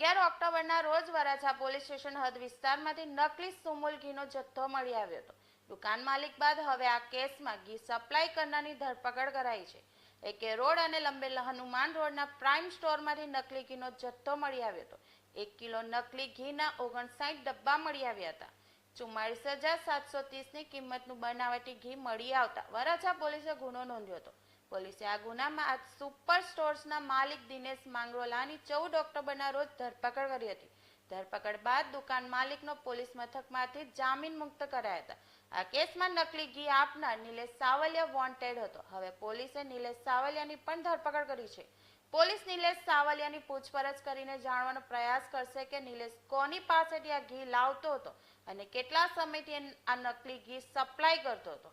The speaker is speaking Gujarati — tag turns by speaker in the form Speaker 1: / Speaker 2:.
Speaker 1: રોજ વરાછા પોલીસ સ્ટેશન હદ વિસ્તારમાંથી નકલી સુમુલ ઘીનો જથ્થો મળી આવ્યો હતો. દુકાન માલિક બાદ હવે આ કેસમાં ઘી સપ્લાય કરનારની ધરપકડ કરાઈ છે. એકે રોડ અને લંબે હનુમાન રોડના પ્રાઇમ સ્ટોરમાંથી નકલી ઘીનો જથ્થો મળી આવ્યો હતો. એક કિલો નકલી ઘીના ઓગણસાઠ ડબ્બા મળી આવ્યા હતા. ચુમ્માળીસ હજાર સાતસો ત્રીસની કિંમતનું બનાવટી ઘી મળી આવતા વરાછા પોલીસે ગુનો નોંધ્યો હતો. પોલીસે આ ગુનામાં આ સુપર સ્ટોર્સના માલિક દિનેશ માંગરોલાની ચૌદ ઓક્ટોબરના રોજ ધરપકડ કરી હતી. ધરપકડ બાદ દુકાન માલિકનો પોલીસ મથકમાંથી જામીન મુક્ત કરાયા હતા. આ કેસમાં નકલી ઘી આપનાર નિલેશ સાવલિયા વોન્ટેડ હતો. હવે પોલીસે નિલેશ સાવલિયાની પણ ધરપકડ કરી છે. પોલીસ નિલેશ સાવલિયાની પૂછપરછ કરીને જાણવાનો પ્રયાસ કરશે કે નિલેશ કોની પાસેથી આ ઘી લાવતો હતો અને કેટલા સમયથી આ નકલી ઘી સપ્લાય કરતો હતો.